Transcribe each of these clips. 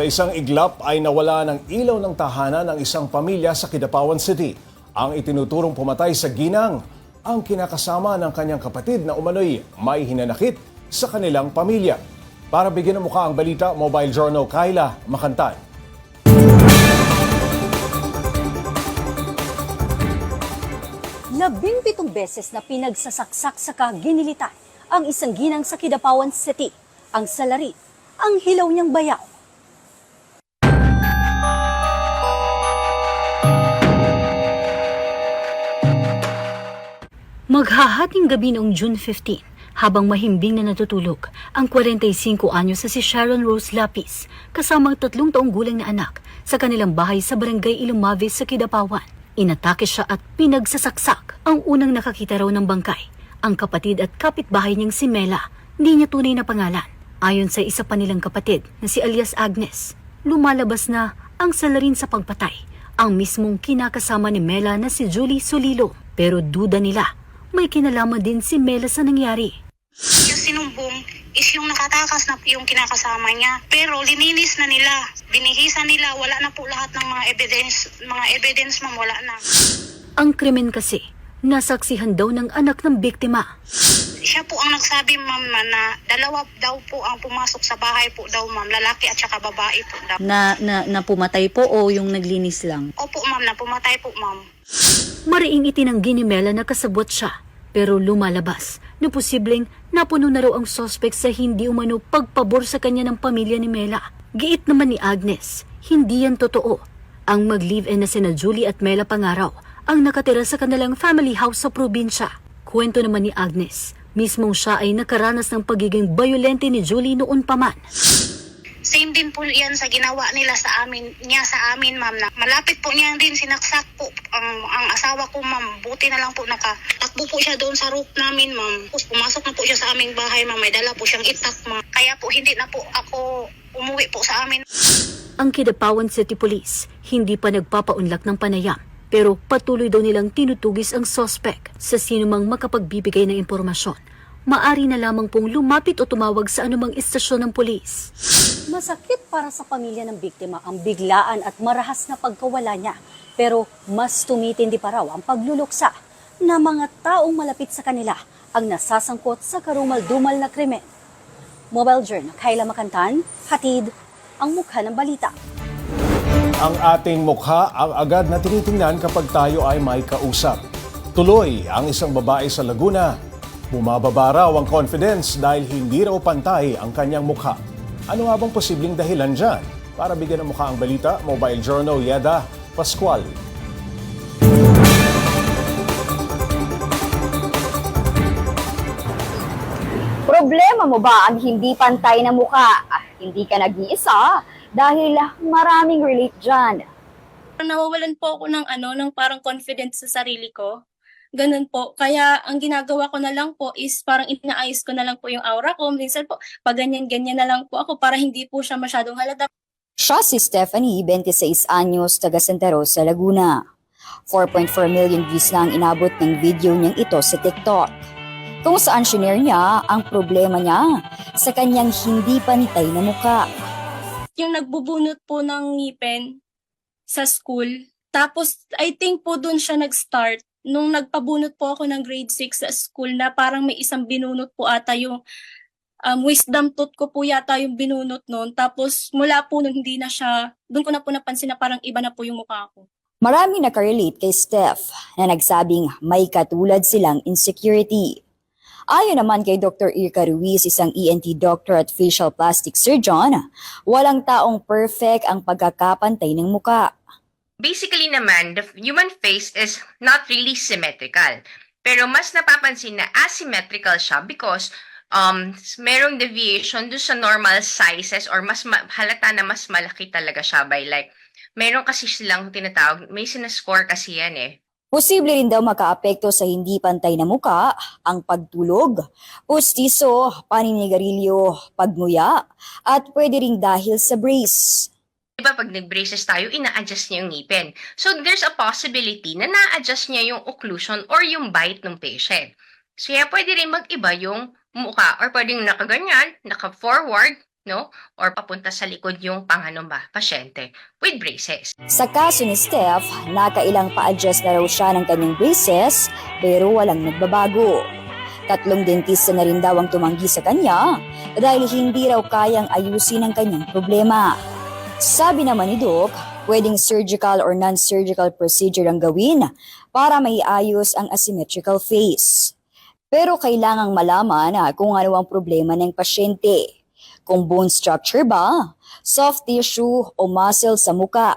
Sa isang iglap ay nawala ng ilaw ng tahanan ng isang pamilya sa Kidapawan City. Ang itinuturong pumatay sa ginang ang kinakasama ng kanyang kapatid na umano'y may hinanakit sa kanilang pamilya. Para bigyan ng mukha ang balita, Mobile Journal Kyla Makantan. Labing pitong beses na pinagsasaksak sa kaginilitan ang isang ginang sa Kidapawan City, ang salarit, ang hilaw niyang bayaw. Maghahating gabi noong June 15, habang mahimbing na natutulog, ang 45 anyos na si Sharon Rose Lapis, kasamang tatlong taong gulang na anak, sa kanilang bahay sa barangay Ilumavis sa Kidapawan. Inatake siya at pinagsasaksak ang unang nakakita raw ng bangkay. Ang kapatid at kapitbahay niyang si Mela, hindi niya tunay na pangalan. Ayon sa isa pa nilang kapatid na si alias Agnes, lumalabas na ang salarin sa pagpatay, ang mismong kinakasama ni Mela na si Julie Solilo. Pero duda nila, may kinalaman din si Mela sa nangyari. Yung sinumbong is yung nakatakas na yung kinakasama niya. Pero lininis na nila. Binihisan nila. Wala na po lahat ng mga evidence. Mga evidence, ma'am, wala na. Ang krimen kasi, nasaksihan daw ng anak ng biktima. Siya po ang nagsabi, ma'am, na, na dalawa daw po ang pumasok sa bahay po daw, ma'am. Lalaki at saka babae po daw. na, na, na pumatay po o yung naglinis lang? Opo, ma'am, na pumatay po, ma'am. Mariing itinanggi ni Mela na kasabot siya, pero lumalabas na posibleng napuno na raw ang sospek sa hindi umano pagpabor sa kanya ng pamilya ni Mela. Giit naman ni Agnes, hindi yan totoo. Ang mag-live-in na sina Julie at Mela Pangaraw ang nakatira sa kanilang family house sa probinsya. Kwento naman ni Agnes, mismong siya ay nakaranas ng pagiging bayolente ni Julie noon pa man. Same din po yan sa ginawa nila sa amin, niya sa amin, ma'am. Na malapit po niya din sinaksak po ang, ang asawa ko, ma'am. Buti na lang po nakatakbo po siya doon sa roof namin, ma'am. Tapos pumasok na po siya sa aming bahay, ma'am. May dala po siyang itak, ma'am. Kaya po hindi na po ako umuwi po sa amin. Ang Kidapawan City Police hindi pa nagpapaunlak ng panayam pero patuloy daw nilang tinutugis ang sospek sa sinumang makapagbibigay ng impormasyon. Maari na lamang pong lumapit o tumawag sa anumang istasyon ng pulis. Masakit para sa pamilya ng biktima ang biglaan at marahas na pagkawala niya. Pero mas tumitindi pa raw ang pagluluksa na mga taong malapit sa kanila ang nasasangkot sa karumal-dumal na krimen. Mobile Journal, Kayla Makantan, hatid ang mukha ng balita. Ang ating mukha ang agad na tinitingnan kapag tayo ay may kausap. Tuloy ang isang babae sa Laguna. Bumababa raw ang confidence dahil hindi raw pantay ang kanyang mukha. Ano nga bang posibleng dahilan dyan? Para bigyan ng mukha ang balita, Mobile Journal Yeda Pascual. Problema mo ba ang hindi pantay na mukha? Ah, hindi ka nag-iisa dahil maraming relate dyan. nawawalan po ako ng ano, ng parang confidence sa sarili ko. Ganun po. Kaya ang ginagawa ko na lang po is parang inaayos ko na lang po yung aura ko. Minsan po, pag ganyan-ganyan na lang po ako para hindi po siya masyadong halata. Siya si Stephanie, 26 anyos, taga Santa Rosa, Laguna. 4.4 million views na ang inabot ng video niyang ito sa TikTok. Kung saan shinare niya ang problema niya sa kanyang hindi pantay na mukha. Yung nagbubunot po ng ngipin sa school. Tapos, I think po doon siya nag-start. Nung nagpabunot po ako ng grade 6 sa school na parang may isang binunot po ata yung um, wisdom tooth ko po yata yung binunot noon. Tapos mula po nung hindi na siya, doon ko na po napansin na parang iba na po yung mukha ko. Marami nakarelate kay Steph na nagsabing may katulad silang insecurity. Ayon naman kay Dr. Irka Ruiz, isang ENT doctor at facial plastic surgeon, walang taong perfect ang pagkakapantay ng muka. Basically naman, the human face is not really symmetrical. Pero mas napapansin na asymmetrical siya because um, merong deviation do sa normal sizes or mas ma- halata na mas malaki talaga siya by like, meron kasi silang tinatawag, may sinascore kasi yan eh. Posible rin daw makaapekto sa hindi pantay na muka ang pagtulog, pustiso, paninigarilyo, pagmuya, at pwede ring dahil sa brace. Diba pag nag-braces tayo, ina-adjust niya yung ngipin. So there's a possibility na na-adjust niya yung occlusion or yung bite ng patient. So yeah, pwede rin mag-iba yung mukha or pwedeng nakaganyan, naka-forward, no? Or papunta sa likod yung panganumba, pasyente, with braces. Sa kaso ni Steph, nakailang pa-adjust na raw siya ng kanyang braces pero walang nagbabago. Tatlong dentista na rin daw ang tumanggi sa kanya dahil hindi raw kayang ayusin ang kanyang problema. Sabi naman ni Doc, pwedeng surgical or non-surgical procedure ang gawin para maiayos ang asymmetrical face. Pero kailangang malaman kung ano ang problema ng pasyente. Kung bone structure ba, soft tissue o muscle sa muka.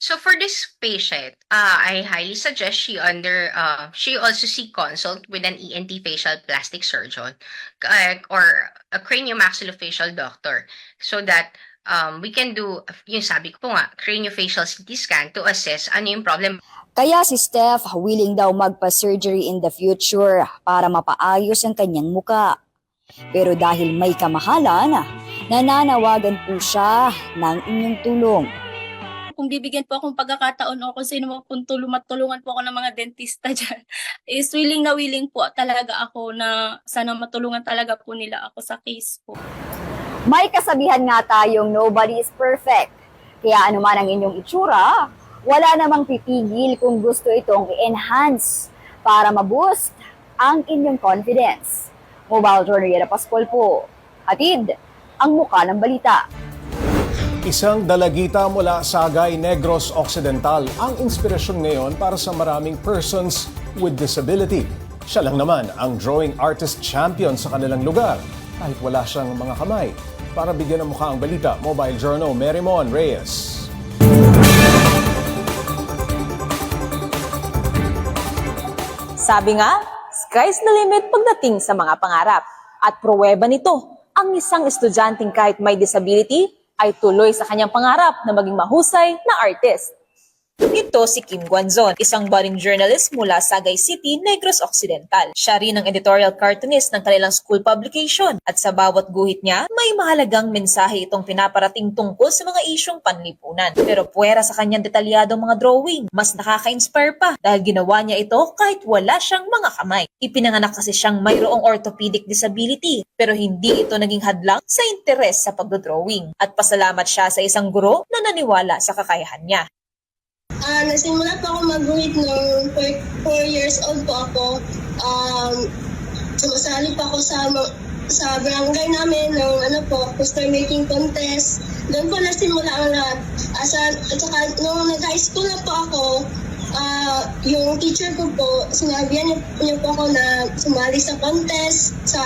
So for this patient, uh, I highly suggest she under uh, she also seek consult with an ENT facial plastic surgeon uh, or a craniomaxillofacial doctor so that um, we can do yung sabi ko nga craniofacial CT scan to assess ano yung problem Kaya si Steph willing daw magpa-surgery in the future para mapaayos ang kanyang muka. Pero dahil may kamahalan, nananawagan po siya ng inyong tulong. Kung bibigyan po akong pagkakataon o kung sino mo kung tulong, matulungan po ako ng mga dentista dyan, is willing na willing po talaga ako na sana matulungan talaga po nila ako sa case ko. May kasabihan nga tayong nobody is perfect. Kaya anuman ang inyong itsura, wala namang pipigil kung gusto itong i-enhance para ma-boost ang inyong confidence. Mobile Journal Pascual po. Hatid ang muka ng balita. Isang dalagita mula Sagay, Negros Occidental ang inspirasyon ngayon para sa maraming persons with disability. Siya lang naman ang drawing artist champion sa kanilang lugar kahit wala siyang mga kamay. Para bigyan ng mukha ang balita, Mobile Journal, Merimon Reyes. Sabi nga, sky's the limit pagdating sa mga pangarap. At pruweba nito, ang isang estudyanteng kahit may disability ay tuloy sa kanyang pangarap na maging mahusay na artist. Ito si Kim Guanzon, isang budding journalist mula Sagay City, Negros Occidental. Siya rin ang editorial cartoonist ng kanilang school publication at sa bawat guhit niya, may mahalagang mensahe itong pinaparating tungkol sa mga isyong panlipunan. Pero puwera sa kanyang detalyadong mga drawing, mas nakaka-inspire pa dahil ginawa niya ito kahit wala siyang mga kamay. Ipinanganak kasi siyang mayroong orthopedic disability pero hindi ito naging hadlang sa interes sa pagdodrawing. At pasalamat siya sa isang guro na naniwala sa kakayahan niya. Ah, nasimula po ako mag-read nung 4 years old po ako. Um, sumasali pa ako sa sa barangay namin ng ano po, poster making contest. Doon po nasimula ang lahat. Asa, at saka nung nag-high school na po ako, ah, yung teacher ko po, sinabihan niya, niya po ako na sumali sa contest, sa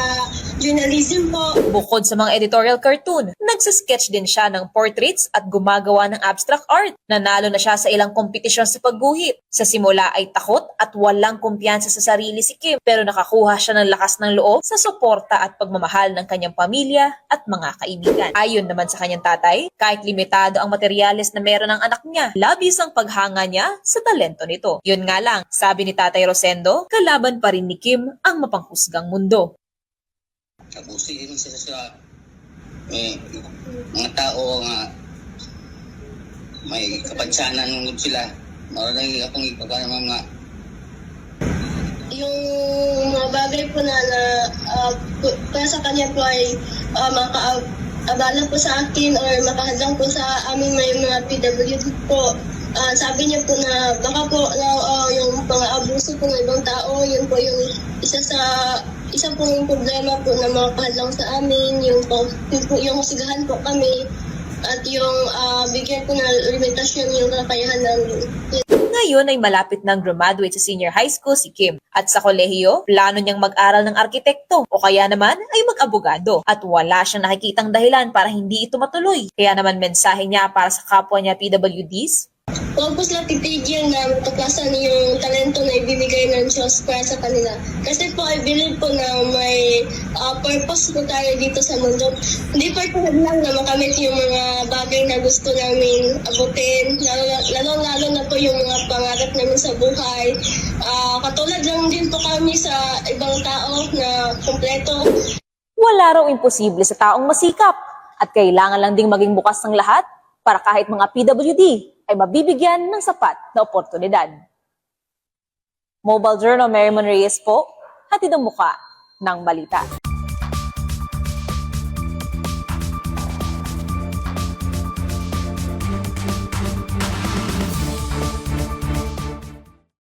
journalism po. Bukod sa mga editorial cartoon, nagsasketch din siya ng portraits at gumagawa ng abstract art. Nanalo na siya sa ilang kompetisyon sa pagguhit. Sa simula ay takot at walang kumpiyansa sa sarili si Kim pero nakakuha siya ng lakas ng loob sa suporta at pagmamahal ng kanyang pamilya at mga kaibigan. Ayon naman sa kanyang tatay, kahit limitado ang materyales na meron ng anak niya, labis ang paghanga niya sa talento nito. Yun nga lang, sabi ni Tatay Rosendo, kalaban pa rin ni Kim ang mapanghusgang mundo. Abusin sila sa eh, mga tao nga may kapansanan nungod sila. Maraming akong ipagkana mga yung mga bagay po na, na pu- para sa kanya po ay uh, makaabala po sa akin or makahadlang po sa aming may mga PWD po. Ah, sabi niya po na baka po na, ah, mga abuso po ng ibang tao, yun po yung isa sa isa po yung problema po na makahadlang sa amin, yung po, yung, po, yung husgahan po kami at yung ah, bigyan po ng limitasyon yung kakayahan namin. Ngayon ay malapit nang graduate sa senior high school si Kim. At sa kolehiyo, plano niyang mag-aral ng arkitekto o kaya naman ay mag-abogado. At wala siyang nakikitang dahilan para hindi ito matuloy. Kaya naman mensahe niya para sa kapwa niya PWDs, Huwag po sila titigil na matuklasan yung talento na ibibigay ng Diyos para sa kanila. Kasi po, I believe po na may ah, purpose po tayo dito sa mundo. Hindi po ito lang na makamit yung mga bagay na gusto namin abutin. Lalo-lalo na po yung mga pangarap namin sa buhay. Ah, katulad lang din po kami sa ibang tao na kompleto. wala raw imposible sa taong masikap at kailangan lang ding maging bukas ng lahat para kahit mga PWD ay mabibigyan ng sapat na oportunidad. Mobile Journal Merriman Reyes po, hatid ang muka ng balita.